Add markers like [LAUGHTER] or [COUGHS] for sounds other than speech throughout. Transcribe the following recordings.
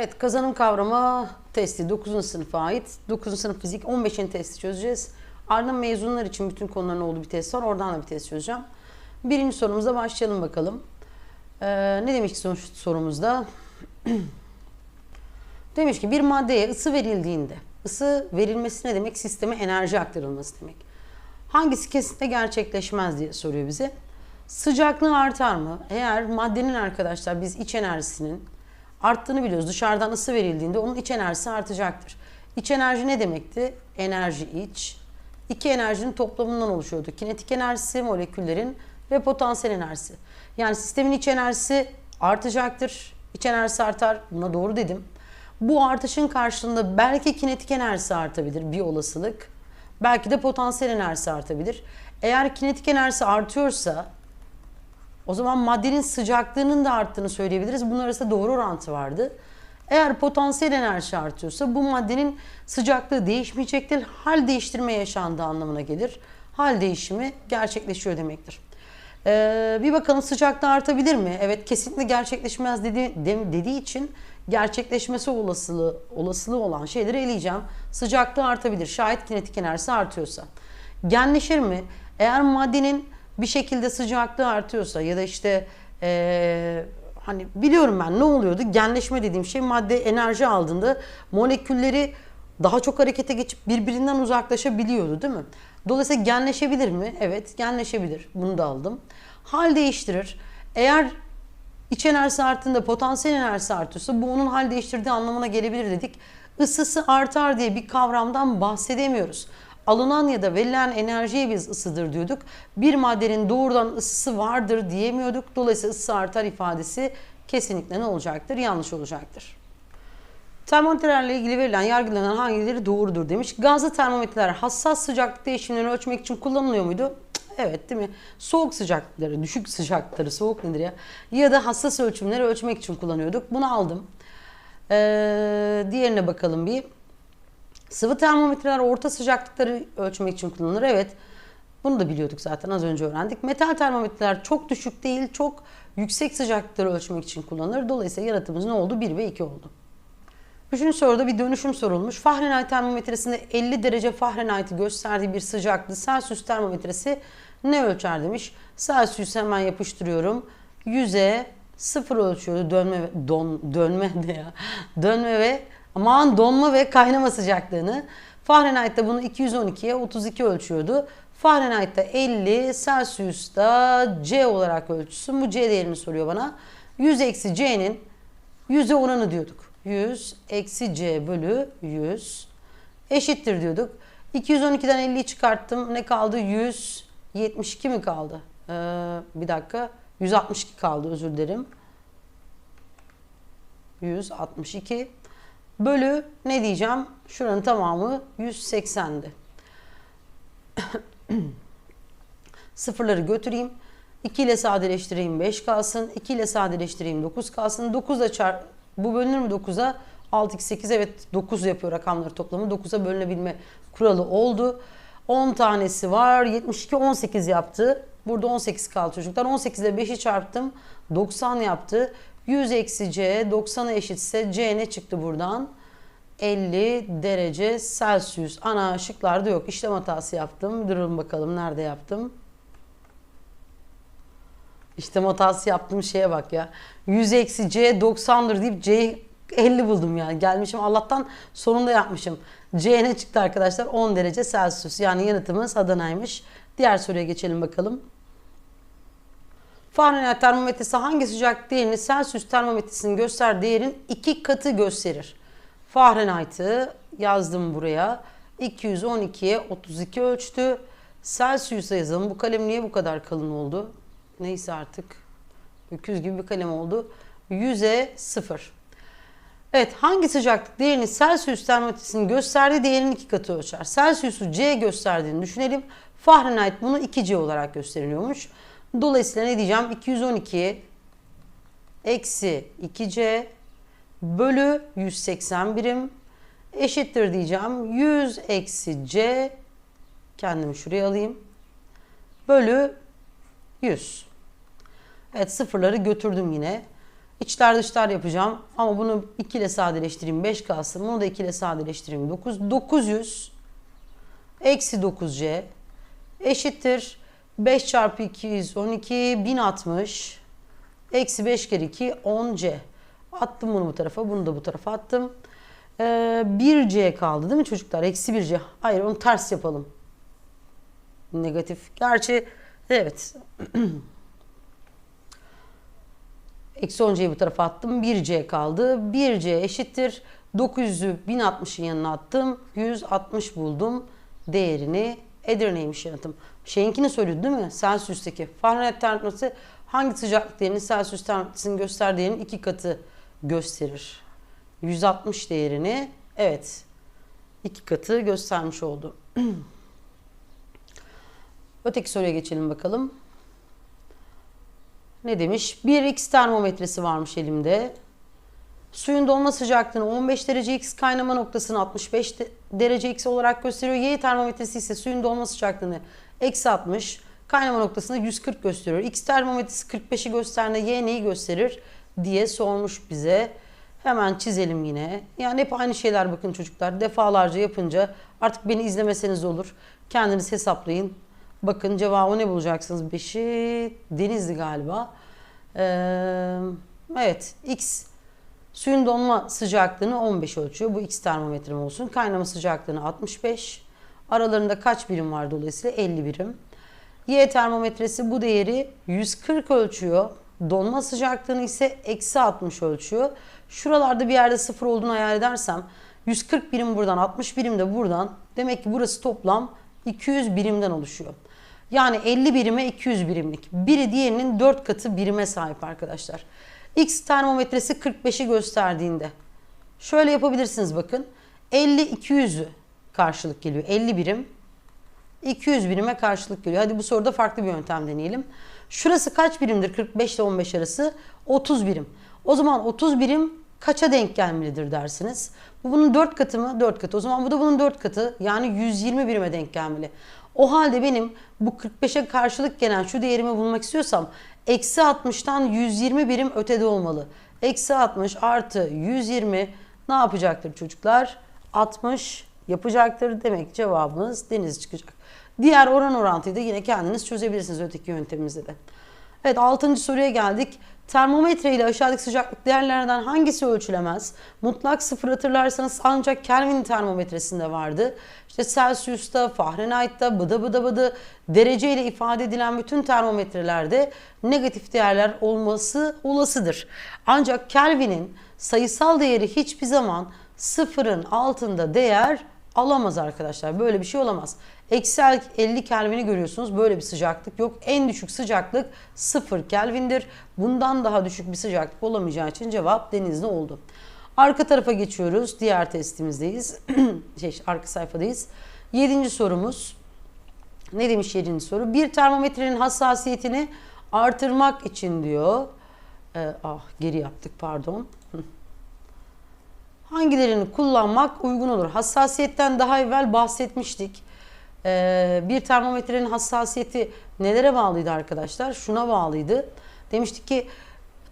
Evet kazanım kavramı testi 9. sınıfa ait. 9. sınıf fizik 15. testi çözeceğiz. Ardından mezunlar için bütün konuların olduğu bir test var. Oradan da bir test çözeceğim. Birinci sorumuza başlayalım bakalım. Ee, ne demiş ki sonuç sorumuzda? [CLEARS THROAT] demiş ki bir maddeye ısı verildiğinde, ısı verilmesi ne demek? Sisteme enerji aktarılması demek. Hangisi kesinlikle gerçekleşmez diye soruyor bize. Sıcaklığı artar mı? Eğer maddenin arkadaşlar biz iç enerjisinin arttığını biliyoruz. Dışarıdan ısı verildiğinde onun iç enerjisi artacaktır. İç enerji ne demekti? Enerji iç. İki enerjinin toplamından oluşuyordu. Kinetik enerjisi, moleküllerin ve potansiyel enerjisi. Yani sistemin iç enerjisi artacaktır. İç enerjisi artar. Buna doğru dedim. Bu artışın karşılığında belki kinetik enerjisi artabilir bir olasılık. Belki de potansiyel enerjisi artabilir. Eğer kinetik enerjisi artıyorsa o zaman maddenin sıcaklığının da arttığını söyleyebiliriz. Bunlar arasında doğru orantı vardı. Eğer potansiyel enerji artıyorsa bu maddenin sıcaklığı değişmeyecektir. Hal değiştirme yaşandığı anlamına gelir. Hal değişimi gerçekleşiyor demektir. Ee, bir bakalım sıcaklığı artabilir mi? Evet kesinlikle gerçekleşmez dedi, de- dediği için gerçekleşmesi olasılığı, olasılığı olan şeyleri eleyeceğim. Sıcaklığı artabilir. Şayet kinetik enerjisi artıyorsa. Genleşir mi? Eğer maddenin bir şekilde sıcaklığı artıyorsa ya da işte eee, hani biliyorum ben ne oluyordu? Genleşme dediğim şey madde enerji aldığında molekülleri daha çok harekete geçip birbirinden uzaklaşabiliyordu değil mi? Dolayısıyla genleşebilir mi? Evet genleşebilir. Bunu da aldım. Hal değiştirir. Eğer İç enerjisi arttığında potansiyel enerjisi artıyorsa bu onun hal değiştirdiği anlamına gelebilir dedik. Isısı artar diye bir kavramdan bahsedemiyoruz. Alınan ya da verilen enerjiye biz ısıdır diyorduk. Bir maddenin doğrudan ısısı vardır diyemiyorduk. Dolayısıyla ısı artar ifadesi kesinlikle ne olacaktır? Yanlış olacaktır. Termometrelerle ilgili verilen yargılanan hangileri doğrudur demiş. Gazlı termometreler hassas sıcaklık değişimlerini ölçmek için kullanılıyor muydu? Evet değil mi? Soğuk sıcaklıkları, düşük sıcaklıkları, soğuk nedir ya? Ya da hassas ölçümleri ölçmek için kullanıyorduk. Bunu aldım. Ee, diğerine bakalım bir. Sıvı termometreler orta sıcaklıkları ölçmek için kullanılır. Evet. Bunu da biliyorduk zaten az önce öğrendik. Metal termometreler çok düşük değil, çok yüksek sıcaklıkları ölçmek için kullanılır. Dolayısıyla yaratımız ne oldu? 1 ve 2 oldu. Üçüncü soruda bir dönüşüm sorulmuş. Fahrenheit termometresinde 50 derece Fahrenheit'i gösterdiği bir sıcaklığı Celsius termometresi ne ölçer demiş. Celsius hemen yapıştırıyorum. 100'e 0 ölçüyordu. Dönme don dönme ne ya? Dönme ve aman donma ve kaynama sıcaklığını. Fahrenheit'te bunu 212'ye 32 ölçüyordu. Fahrenheit'te 50, Celsius'ta C olarak ölçüsün. Bu C değerini soruyor bana. 100 eksi C'nin 100'e oranı diyorduk. 100 eksi c bölü 100 eşittir diyorduk. 212'den 50'yi çıkarttım. Ne kaldı? 172 mi kaldı? Ee, bir dakika. 162 kaldı özür dilerim. 162 bölü ne diyeceğim? Şuranın tamamı 180'di. [CLEARS THROAT] Sıfırları götüreyim. 2 ile sadeleştireyim 5 kalsın. 2 ile sadeleştireyim 9 kalsın. 9 ile çarp bu bölünür mü 9'a? 6 2 8 evet 9 yapıyor rakamları toplamı. 9'a bölünebilme kuralı oldu. 10 tanesi var. 72 18 yaptı. Burada 18 kaldı çocuklar. 18 ile 5'i çarptım. 90 yaptı. 100 eksi c 90'a eşitse c ne çıktı buradan? 50 derece Celsius. Ana şıklarda yok. İşlem hatası yaptım. Durun bakalım nerede yaptım. İşte hatası yaptığım şeye bak ya. 100 eksi C 90'dır deyip C'yi 50 buldum yani. Gelmişim Allah'tan sonunda yapmışım. C ne çıktı arkadaşlar? 10 derece Celsius. Yani yanıtımız Adana'ymış. Diğer soruya geçelim bakalım. Fahrenheit termometresi hangi sıcaklık değerini Celsius termometresinin gösterdiği değerin iki katı gösterir? Fahrenheit'ı yazdım buraya. 212'ye 32 ölçtü. Celsius'a yazalım. Bu kalem niye bu kadar kalın oldu? Neyse artık. Öküz gibi bir kalem oldu. 100'e 0. Evet hangi sıcaklık değerini Celsius termometresinin gösterdiği değerin iki katı ölçer? Celsius'u C gösterdiğini düşünelim. Fahrenheit bunu 2C olarak gösteriliyormuş. Dolayısıyla ne diyeceğim? 212 eksi 2C bölü 180 birim eşittir diyeceğim. 100 eksi C kendimi şuraya alayım. Bölü 100. Evet sıfırları götürdüm yine. İçler dışlar yapacağım ama bunu 2 ile sadeleştireyim 5 kalsın. Bunu da 2 ile sadeleştireyim 9. 900 eksi 9c eşittir 5 çarpı 212 1060 eksi 5 kere 2 10c. Attım bunu bu tarafa bunu da bu tarafa attım. Ee, 1c kaldı değil mi çocuklar? Eksi 1c. Hayır onu ters yapalım. Negatif. Gerçi evet. [CLEARS THROAT] Eksi 10c'yi bu tarafa attım. 1c kaldı. 1c eşittir. 900'ü 1060'ın yanına attım. 160 buldum. Değerini Edirne'ymiş yanıtım. Şeyinkini söylüyordu değil mi? Celsius'taki. Fahrenheit termometresi hangi sıcaklık değerini Celsius termometresinin gösterdiği değerin iki katı gösterir. 160 değerini evet iki katı göstermiş oldu. [CLEARS THROAT] Öteki soruya geçelim bakalım. Ne demiş? Bir X termometresi varmış elimde. Suyun donma sıcaklığını 15 derece X kaynama noktasını 65 de- derece X olarak gösteriyor. Y termometresi ise suyun donma sıcaklığını eksi 60 kaynama noktasını 140 gösteriyor. X termometresi 45'i gösterdiğinde Y neyi gösterir diye sormuş bize. Hemen çizelim yine. Yani hep aynı şeyler bakın çocuklar. Defalarca yapınca artık beni izlemeseniz olur. Kendiniz hesaplayın. Bakın cevabı ne bulacaksınız? 5'i Denizli galiba. Ee, evet X suyun donma sıcaklığını 15 ölçüyor. Bu X termometrem olsun. Kaynama sıcaklığını 65. Aralarında kaç birim var dolayısıyla 50 birim. Y termometresi bu değeri 140 ölçüyor. Donma sıcaklığını ise eksi 60 ölçüyor. Şuralarda bir yerde sıfır olduğunu hayal edersem 140 birim buradan 60 birim de buradan. Demek ki burası toplam 200 birimden oluşuyor. Yani 50 birime 200 birimlik. Biri diğerinin 4 katı birime sahip arkadaşlar. X termometresi 45'i gösterdiğinde şöyle yapabilirsiniz bakın. 50 200'ü karşılık geliyor. 50 birim 200 birime karşılık geliyor. Hadi bu soruda farklı bir yöntem deneyelim. Şurası kaç birimdir 45 ile 15 arası? 30 birim. O zaman 30 birim kaça denk gelmelidir dersiniz. Bu bunun 4 katı mı? 4 katı. O zaman bu da bunun 4 katı. Yani 120 birime denk gelmeli. O halde benim bu 45'e karşılık gelen şu değerimi bulmak istiyorsam eksi 60'tan 120 birim ötede olmalı. Eksi 60 artı 120 ne yapacaktır çocuklar? 60 yapacaktır. Demek cevabımız deniz çıkacak. Diğer oran orantıyı da yine kendiniz çözebilirsiniz öteki yöntemimizde de. Evet 6. soruya geldik. Termometre ile aşağıdaki sıcaklık değerlerinden hangisi ölçülemez? Mutlak sıfır hatırlarsanız ancak Kelvin termometresinde vardı. İşte Celsius'ta, Fahrenheit'ta, bıdı bıdı bıdı derece ile ifade edilen bütün termometrelerde negatif değerler olması olasıdır. Ancak Kelvin'in sayısal değeri hiçbir zaman sıfırın altında değer alamaz arkadaşlar. Böyle bir şey olamaz. Eksi 50 Kelvin'i görüyorsunuz. Böyle bir sıcaklık yok. En düşük sıcaklık 0 Kelvin'dir. Bundan daha düşük bir sıcaklık olamayacağı için cevap denizli oldu. Arka tarafa geçiyoruz. Diğer testimizdeyiz. [CLEARS THROAT] şey, arka sayfadayız. Yedinci sorumuz. Ne demiş yedinci soru? Bir termometrenin hassasiyetini artırmak için diyor. Ee, ah geri yaptık pardon. Hangilerini kullanmak uygun olur? Hassasiyetten daha evvel bahsetmiştik. Ee, bir termometrenin hassasiyeti nelere bağlıydı arkadaşlar? Şuna bağlıydı. Demiştik ki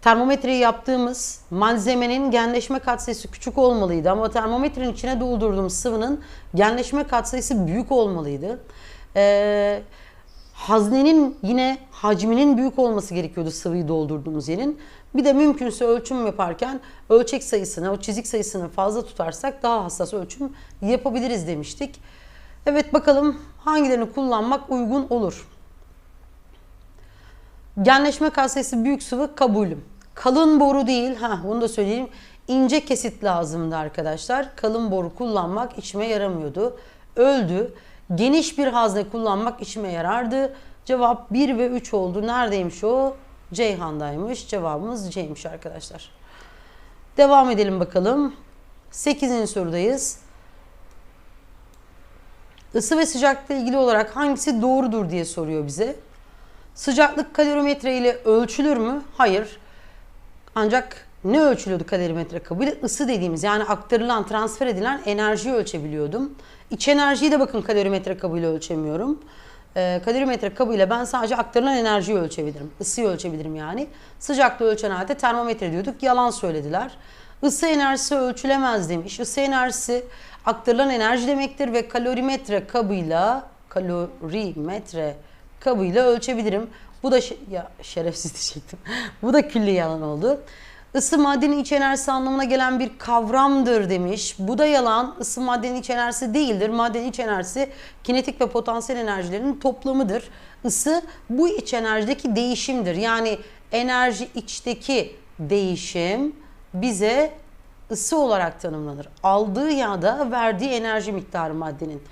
termometreyi yaptığımız malzemenin genleşme katsayısı küçük olmalıydı ama termometrenin içine doldurduğumuz sıvının genleşme katsayısı büyük olmalıydı. Ee, haznenin yine hacminin büyük olması gerekiyordu sıvıyı doldurduğumuz yerin. Bir de mümkünse ölçüm yaparken ölçek sayısını, o çizik sayısını fazla tutarsak daha hassas ölçüm yapabiliriz demiştik. Evet bakalım hangilerini kullanmak uygun olur. Genleşme katsayısı büyük sıvı kabulüm. Kalın boru değil, ha bunu da söyleyeyim. İnce kesit lazımdı arkadaşlar. Kalın boru kullanmak işime yaramıyordu. Öldü. Geniş bir hazne kullanmak işime yarardı. Cevap 1 ve 3 oldu. Neredeymiş o? Ceyhan'daymış. Cevabımız C'ymiş arkadaşlar. Devam edelim bakalım. 8. sorudayız. Isı ve sıcaklıkla ilgili olarak hangisi doğrudur diye soruyor bize. Sıcaklık kalorimetre ile ölçülür mü? Hayır. Ancak ne ölçülüyordu kalorimetre kabıyla? Isı dediğimiz yani aktarılan, transfer edilen enerjiyi ölçebiliyordum. İç enerjiyi de bakın kalorimetre kabıyla ölçemiyorum. E, kalorimetre kabıyla ben sadece aktarılan enerjiyi ölçebilirim. Isıyı ölçebilirim yani. Sıcaklığı ölçen alete termometre diyorduk. Yalan söylediler. Isı enerjisi ölçülemez demiş. Isı enerjisi aktarılan enerji demektir ve kalorimetre kabıyla kalorimetre kabıyla ölçebilirim. Bu da ya şerefsiz diyecektim. [LAUGHS] Bu da külli yalan oldu. Isı maddenin iç enerjisi anlamına gelen bir kavramdır demiş. Bu da yalan. Isı maddenin iç enerjisi değildir. Maddenin iç enerjisi kinetik ve potansiyel enerjilerin toplamıdır. Isı bu iç enerjideki değişimdir. Yani enerji içteki değişim bize ısı olarak tanımlanır. Aldığı ya da verdiği enerji miktarı maddenin.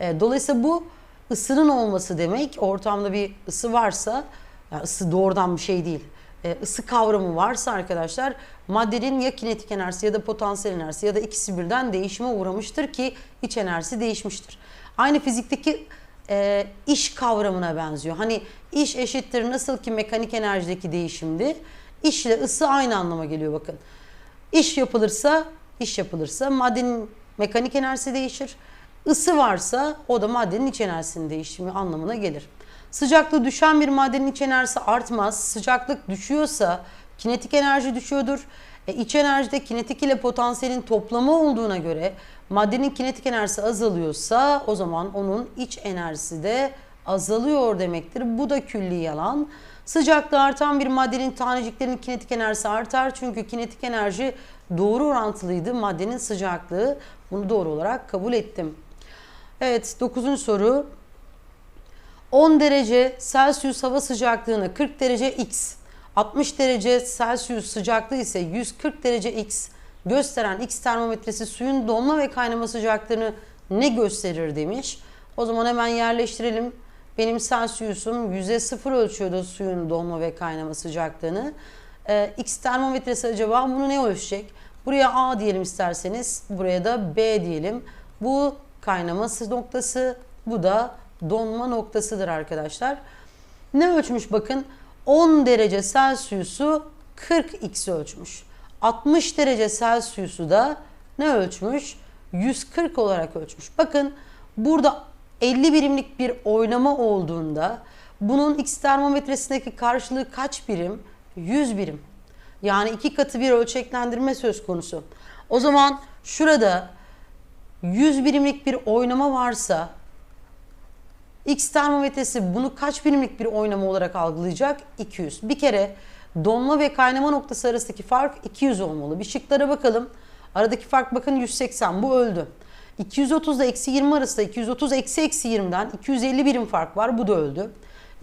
E, Dolayısıyla bu ısının olması demek. Ortamda bir ısı varsa, yani ısı doğrudan bir şey değil. E, ısı kavramı varsa arkadaşlar maddenin ya kinetik enerjisi ya da potansiyel enerjisi ya da ikisi birden değişime uğramıştır ki iç enerjisi değişmiştir. Aynı fizikteki e, iş kavramına benziyor. Hani iş eşittir nasıl ki mekanik enerjideki değişimdi. İş ile ısı aynı anlama geliyor bakın. İş yapılırsa, iş yapılırsa maddenin mekanik enerjisi değişir. Isı varsa o da maddenin iç enerjisinin değişimi anlamına gelir. Sıcaklığı düşen bir maddenin iç enerjisi artmaz. Sıcaklık düşüyorsa kinetik enerji düşüyordur. E, iç enerjide kinetik ile potansiyelin toplamı olduğuna göre maddenin kinetik enerjisi azalıyorsa o zaman onun iç enerjisi de azalıyor demektir. Bu da külli yalan. Sıcaklığı artan bir maddenin taneciklerinin kinetik enerjisi artar. Çünkü kinetik enerji doğru orantılıydı maddenin sıcaklığı. Bunu doğru olarak kabul ettim. Evet 9. soru. 10 derece Celsius hava sıcaklığına 40 derece X, 60 derece Celsius sıcaklığı ise 140 derece X gösteren X termometresi suyun donma ve kaynama sıcaklığını ne gösterir demiş. O zaman hemen yerleştirelim. Benim Celsius'um yüzde sıfır ölçüyordu suyun donma ve kaynama sıcaklığını. Ee, X termometresi acaba bunu ne ölçecek? Buraya A diyelim isterseniz. Buraya da B diyelim. Bu kaynama noktası. Bu da donma noktasıdır arkadaşlar. Ne ölçmüş bakın? 10 derece Celsius'u 40 X ölçmüş. 60 derece Celsius'u da ne ölçmüş? 140 olarak ölçmüş. Bakın burada 50 birimlik bir oynama olduğunda bunun X termometresindeki karşılığı kaç birim? 100 birim. Yani iki katı bir ölçeklendirme söz konusu. O zaman şurada 100 birimlik bir oynama varsa X termometresi bunu kaç birimlik bir oynama olarak algılayacak? 200. Bir kere donma ve kaynama noktası arasındaki fark 200 olmalı. Bir şıklara bakalım. Aradaki fark bakın 180 bu öldü. 230 ile eksi 20 arasında 230 eksi eksi 20'den 250 birim fark var bu da öldü.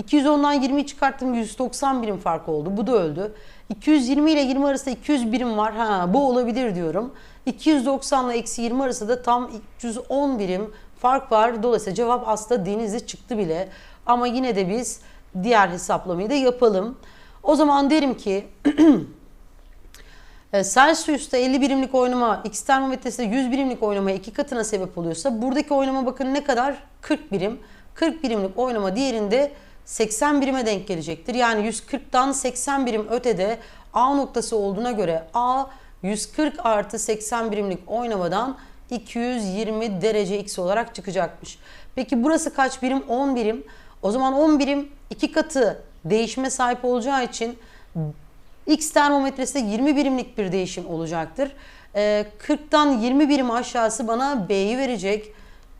210'dan 20'yi çıkarttım 190 birim fark oldu bu da öldü. 220 ile 20 arasında 200 birim var ha bu olabilir diyorum. 290 ile eksi 20 arasında da tam 310 birim fark var. Dolayısıyla cevap aslında denizli çıktı bile. Ama yine de biz diğer hesaplamayı da yapalım. O zaman derim ki [CLEARS THROAT] e, Celsius'ta 50 birimlik oynama, X termometresinde 100 birimlik oynamaya iki katına sebep oluyorsa buradaki oynama bakın ne kadar? 40 birim. 40 birimlik oynama diğerinde 80 birime denk gelecektir. Yani 140'tan 80 birim ötede A noktası olduğuna göre A 140 artı 80 birimlik oynamadan 220 derece X olarak çıkacakmış. Peki burası kaç birim? 10 birim. O zaman 10 birim iki katı değişime sahip olacağı için X termometresinde 20 birimlik bir değişim olacaktır. Ee, 40'tan 20 birim aşağısı bana B'yi verecek.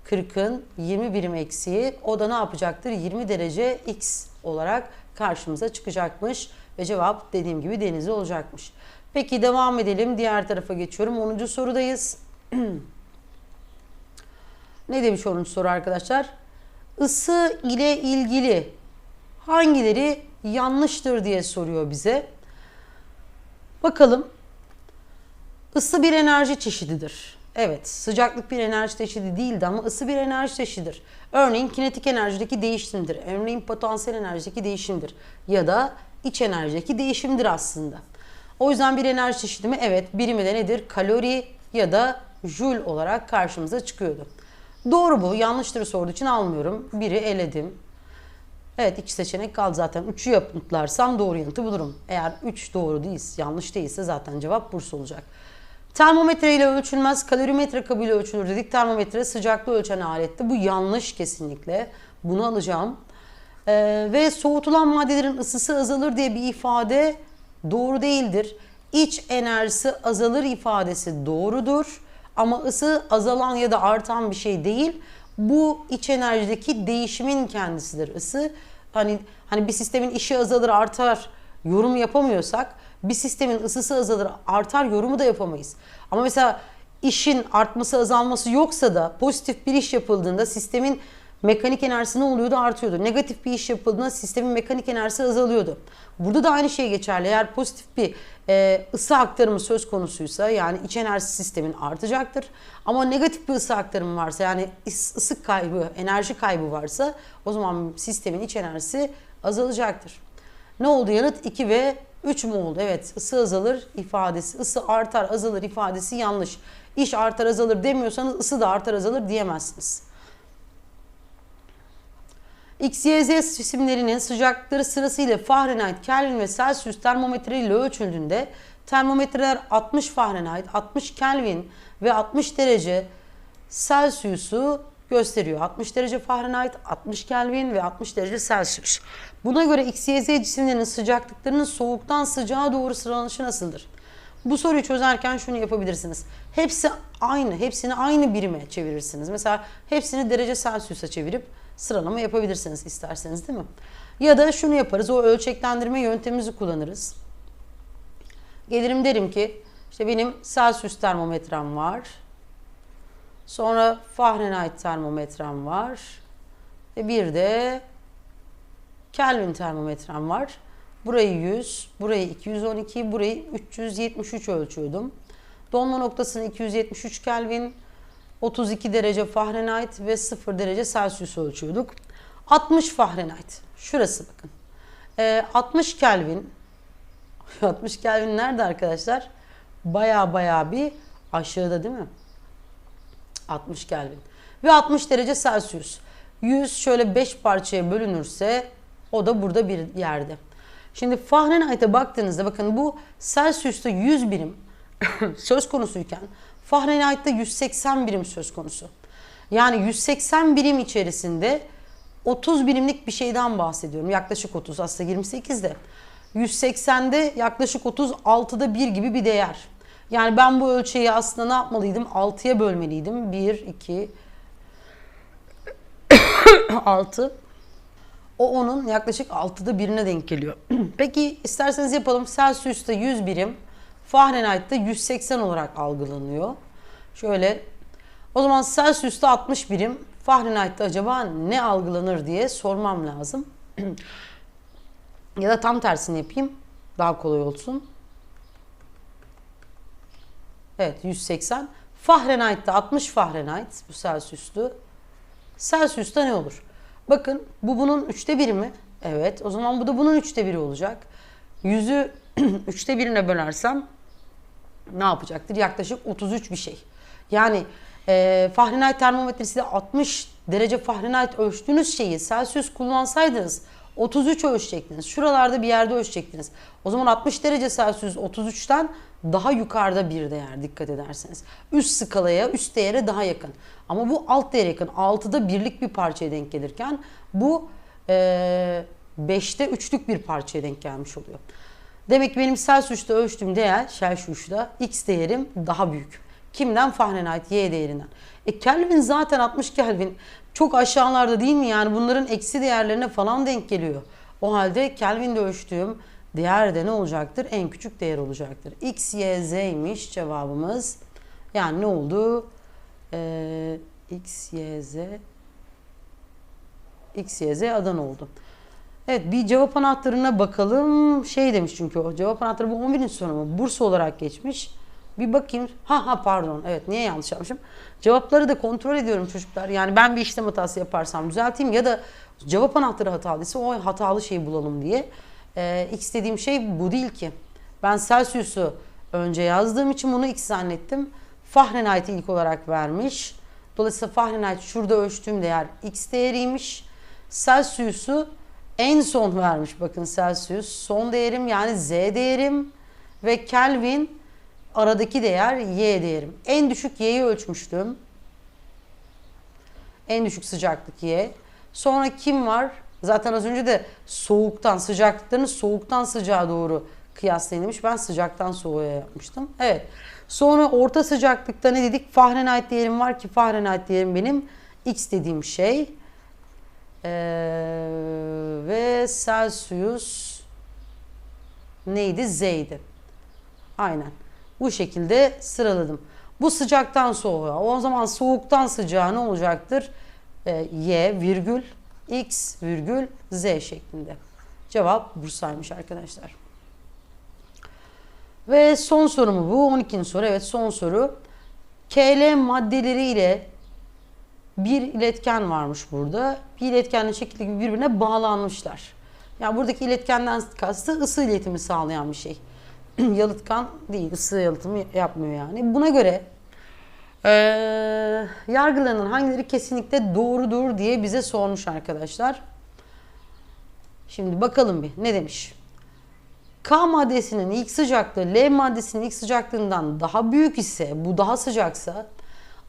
40'ın 20 birim eksiği o da ne yapacaktır? 20 derece X olarak karşımıza çıkacakmış. Ve cevap dediğim gibi denizli olacakmış. Peki devam edelim. Diğer tarafa geçiyorum. 10. sorudayız. [CLEARS THROAT] ne demiş 10. soru arkadaşlar? Isı ile ilgili hangileri yanlıştır diye soruyor bize. Bakalım. Isı bir enerji çeşididir. Evet, sıcaklık bir enerji çeşidi değildi ama ısı bir enerji çeşididir. Örneğin kinetik enerjideki değişimdir. Örneğin potansiyel enerjideki değişimdir. Ya da iç enerjideki değişimdir aslında. O yüzden bir enerji çeşidi mi? Evet, birimi de nedir? Kalori ya da joule olarak karşımıza çıkıyordu. Doğru bu. Yanlıştır sorduğu için almıyorum. Biri eledim. Evet iki seçenek kaldı zaten. Üçü yapıtlarsam doğru yanıtı bulurum. Eğer üç doğru değilse, yanlış değilse zaten cevap Bursa olacak. Termometre ile ölçülmez, kalorimetre kabıyla ölçülür dedik. Termometre sıcaklığı ölçen aletti. Bu yanlış kesinlikle. Bunu alacağım. Ee, ve soğutulan maddelerin ısısı azalır diye bir ifade doğru değildir. İç enerjisi azalır ifadesi doğrudur. Ama ısı azalan ya da artan bir şey değil. Bu iç enerjideki değişimin kendisidir ısı. Hani hani bir sistemin işi azalır artar yorum yapamıyorsak bir sistemin ısısı azalır artar yorumu da yapamayız. Ama mesela işin artması azalması yoksa da pozitif bir iş yapıldığında sistemin mekanik enerjisi ne oluyordu? Artıyordu. Negatif bir iş yapıldığında sistemin mekanik enerjisi azalıyordu. Burada da aynı şey geçerli. Eğer pozitif bir e, ısı aktarımı söz konusuysa yani iç enerji sistemin artacaktır. Ama negatif bir ısı aktarımı varsa yani ısı kaybı, enerji kaybı varsa o zaman sistemin iç enerjisi azalacaktır. Ne oldu yanıt? 2 ve 3 mü oldu? Evet ısı azalır ifadesi, ısı artar azalır ifadesi yanlış. İş artar azalır demiyorsanız ısı da artar azalır diyemezsiniz. X, Y, Z cisimlerinin sıcaklıkları sırasıyla Fahrenheit, Kelvin ve Celsius termometre ile ölçüldüğünde termometreler 60 Fahrenheit, 60 Kelvin ve 60 derece Celsius'u gösteriyor. 60 derece Fahrenheit, 60 Kelvin ve 60 derece Celsius. Buna göre X, Y, Z cisimlerinin sıcaklıklarının soğuktan sıcağa doğru sıralanışı nasıldır? Bu soruyu çözerken şunu yapabilirsiniz. Hepsi aynı, hepsini aynı birime çevirirsiniz. Mesela hepsini derece Celsius'a çevirip sıralama yapabilirsiniz isterseniz değil mi? Ya da şunu yaparız, o ölçeklendirme yöntemimizi kullanırız. Gelirim derim ki, işte benim Celsius termometrem var. Sonra Fahrenheit termometrem var. Ve bir de Kelvin termometrem var. Burayı 100, burayı 212, burayı 373 ölçüyordum. Donma noktasını 273 Kelvin, 32 derece Fahrenheit ve 0 derece Celsius ölçüyorduk. 60 Fahrenheit. Şurası bakın. Ee, 60 Kelvin. [LAUGHS] 60 Kelvin nerede arkadaşlar? Baya baya bir aşağıda değil mi? 60 Kelvin. Ve 60 derece Celsius. 100 şöyle 5 parçaya bölünürse o da burada bir yerde. Şimdi Fahrenheit'e baktığınızda bakın bu Celsius'ta 100 birim [COUGHS] söz konusuyken Fahrenheit'te 180 birim söz konusu. Yani 180 birim içerisinde 30 birimlik bir şeyden bahsediyorum. Yaklaşık 30 aslında 28 de. 180'de yaklaşık 30 6'da 1 gibi bir değer. Yani ben bu ölçeği aslında ne yapmalıydım? 6'ya bölmeliydim. 1, 2, 6. O onun yaklaşık 6'da birine denk geliyor. [COUGHS] Peki isterseniz yapalım. Celsius'ta 100 birim, Fahrenheit'te 180 olarak algılanıyor. Şöyle o zaman Celsius'ta 60 birim, Fahrenheit'te acaba ne algılanır diye sormam lazım. [CLEARS THROAT] ya da tam tersini yapayım. Daha kolay olsun. Evet 180. Fahrenheit'te 60 Fahrenheit bu Celsius'tu. Celsius'ta ne olur? Bakın bu bunun üçte biri mi? Evet. O zaman bu da bunun üçte biri olacak. Yüzü [CLEARS THROAT] üçte birine bölersem ne yapacaktır? Yaklaşık 33 bir şey. Yani e, Fahrenheit termometresi de 60 derece Fahrenheit ölçtüğünüz şeyi Celsius kullansaydınız 33 ölçecektiniz. Şuralarda bir yerde ölçecektiniz. O zaman 60 derece Celsius 33'ten daha yukarıda bir değer dikkat ederseniz. Üst skalaya, üst değere daha yakın. Ama bu alt değere yakın. 6'da birlik bir parçaya denk gelirken bu e, 5'te üçlük bir parçaya denk gelmiş oluyor. Demek ki benim Celsius'ta ölçtüğüm değer Celsius'ta X değerim daha büyük. Kimden? Fahrenheit Y değerinden. E Kelvin zaten 60 Kelvin. Çok aşağılarda değil mi? Yani bunların eksi değerlerine falan denk geliyor. O halde Kelvin'de ölçtüğüm değer de ne olacaktır? En küçük değer olacaktır. X, Y, Z'ymiş cevabımız. Yani ne oldu? Ee, X, Y, Z X, Y, Z Adana oldu. Evet bir cevap anahtarına bakalım. Şey demiş çünkü o cevap anahtarı bu 11. soru mu? Bursa olarak geçmiş. Bir bakayım. Ha ha pardon. Evet niye yanlış yapmışım? Cevapları da kontrol ediyorum çocuklar. Yani ben bir işlem hatası yaparsam düzelteyim ya da cevap anahtarı hatalıysa o hatalı şeyi bulalım diye. Ee, X dediğim şey bu değil ki. Ben Celsius'u önce yazdığım için bunu X zannettim. Fahrenheit'i ilk olarak vermiş. Dolayısıyla Fahrenheit şurada ölçtüğüm değer X değeriymiş. Celsius'u en son vermiş bakın Celsius. Son değerim yani Z değerim ve Kelvin aradaki değer Y değerim. En düşük Y'yi ölçmüştüm. En düşük sıcaklık Y. Sonra kim var? Zaten az önce de soğuktan sıcaklıklarını soğuktan sıcağa doğru kıyaslayın demiş. Ben sıcaktan soğuğa yapmıştım. Evet. Sonra orta sıcaklıkta ne dedik? Fahrenheit değerim var ki Fahrenheit değerim benim X dediğim şey. Ee, ve Celsius neydi? Z'ydi. Aynen. Bu şekilde sıraladım. Bu sıcaktan soğuğa. O zaman soğuktan sıcağa ne olacaktır? Ee, y virgül x virgül z şeklinde. Cevap Bursa'ymış arkadaşlar. Ve son soru mu bu? 12. soru. Evet son soru. KL maddeleri ile bir iletken varmış burada. Bir iletkenle şekilde gibi birbirine bağlanmışlar. Yani buradaki iletkenden kastı ısı iletimi sağlayan bir şey. [CLEARS THROAT] Yalıtkan değil, ısı yalıtımı yapmıyor yani. Buna göre eee yargılanan hangileri kesinlikle doğrudur diye bize sormuş arkadaşlar. Şimdi bakalım bir ne demiş. K maddesinin ilk sıcaklığı L maddesinin ilk sıcaklığından daha büyük ise, bu daha sıcaksa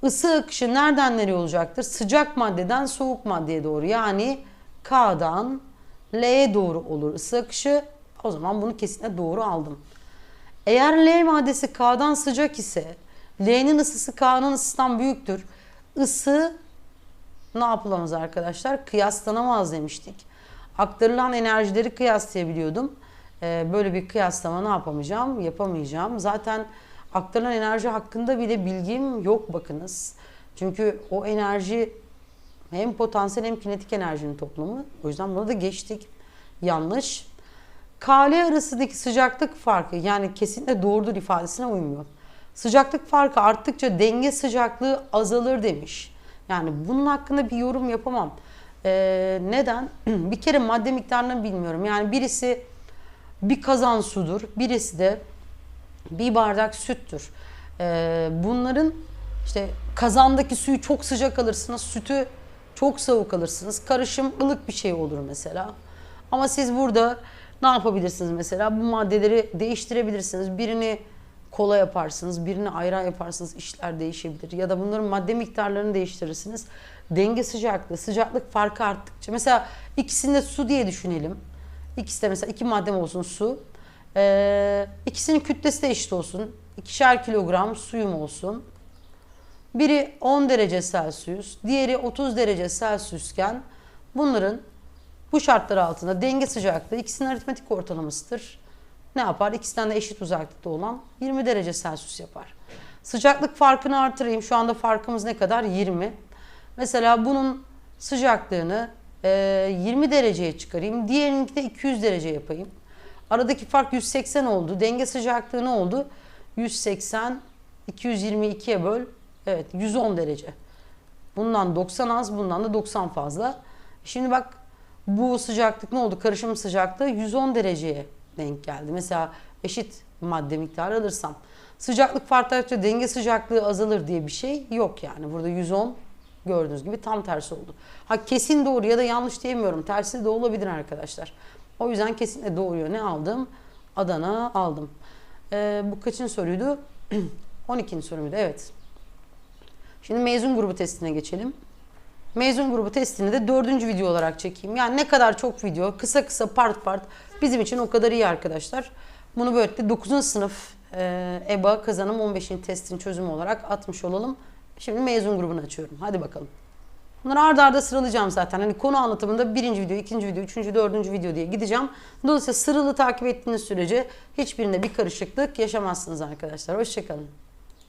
ısı akışı nereden nereye olacaktır? Sıcak maddeden soğuk maddeye doğru. Yani K'dan L'ye doğru olur ısı akışı. O zaman bunu kesinlikle doğru aldım. Eğer L maddesi K'dan sıcak ise L'nin ısısı K'nın ısısından büyüktür. Isı ne yapılamaz arkadaşlar? Kıyaslanamaz demiştik. Aktarılan enerjileri kıyaslayabiliyordum. Ee, böyle bir kıyaslama ne yapamayacağım? Yapamayacağım. Zaten aktarılan enerji hakkında bile bilgim yok bakınız. Çünkü o enerji hem potansiyel hem kinetik enerjinin toplamı. O yüzden bunu da geçtik. Yanlış. KL arasındaki sıcaklık farkı yani kesinlikle doğrudur ifadesine uymuyor. Sıcaklık farkı arttıkça denge sıcaklığı azalır demiş. Yani bunun hakkında bir yorum yapamam. Ee, neden? [CLEARS THROAT] bir kere madde miktarını bilmiyorum. Yani birisi bir kazan sudur, birisi de bir bardak süttür. Ee, bunların işte kazandaki suyu çok sıcak alırsınız, sütü çok soğuk alırsınız. Karışım ılık bir şey olur mesela. Ama siz burada ne yapabilirsiniz mesela? Bu maddeleri değiştirebilirsiniz. Birini kola yaparsınız, birini ayran yaparsınız, işler değişebilir. Ya da bunların madde miktarlarını değiştirirsiniz. Denge sıcaklığı, sıcaklık farkı arttıkça. Mesela ikisinde su diye düşünelim. İkisi de mesela iki maddem olsun su. Ee, ikisinin kütlesi de eşit olsun. İkişer kilogram suyum olsun. Biri 10 derece Celsius, diğeri 30 derece Celsius'ken bunların bu şartlar altında denge sıcaklığı ikisinin aritmetik ortalamasıdır. Ne yapar? İkisinden de eşit uzaklıkta olan 20 derece Celsius yapar. Sıcaklık farkını artırayım. Şu anda farkımız ne kadar? 20. Mesela bunun sıcaklığını e, 20 dereceye çıkarayım. Diğerininki de 200 derece yapayım. Aradaki fark 180 oldu. Denge sıcaklığı ne oldu? 180 222'ye böl. Evet 110 derece. Bundan 90 az, bundan da 90 fazla. Şimdi bak bu sıcaklık ne oldu? Karışım sıcaklığı 110 dereceye denk geldi. Mesela eşit madde miktarı alırsam. Sıcaklık farklı denge sıcaklığı azalır diye bir şey yok yani. Burada 110 gördüğünüz gibi tam tersi oldu. Ha kesin doğru ya da yanlış diyemiyorum. Tersi de olabilir arkadaşlar. O yüzden kesinlikle doğruyu ne aldım? Adana aldım. Ee, bu kaçın soruydu? [CLEARS THROAT] 12. soruydu evet. Şimdi mezun grubu testine geçelim. Mezun grubu testini de dördüncü video olarak çekeyim. Yani ne kadar çok video, kısa kısa part part bizim için o kadar iyi arkadaşlar. Bunu böylelikle 9. sınıf e, EBA kazanım 15. testin çözümü olarak atmış olalım. Şimdi mezun grubunu açıyorum. Hadi bakalım. Bunları arda arda sıralayacağım zaten. Hani konu anlatımında birinci video, ikinci video, üçüncü, dördüncü video diye gideceğim. Dolayısıyla sıralı takip ettiğiniz sürece hiçbirinde bir karışıklık yaşamazsınız arkadaşlar. Hoşçakalın.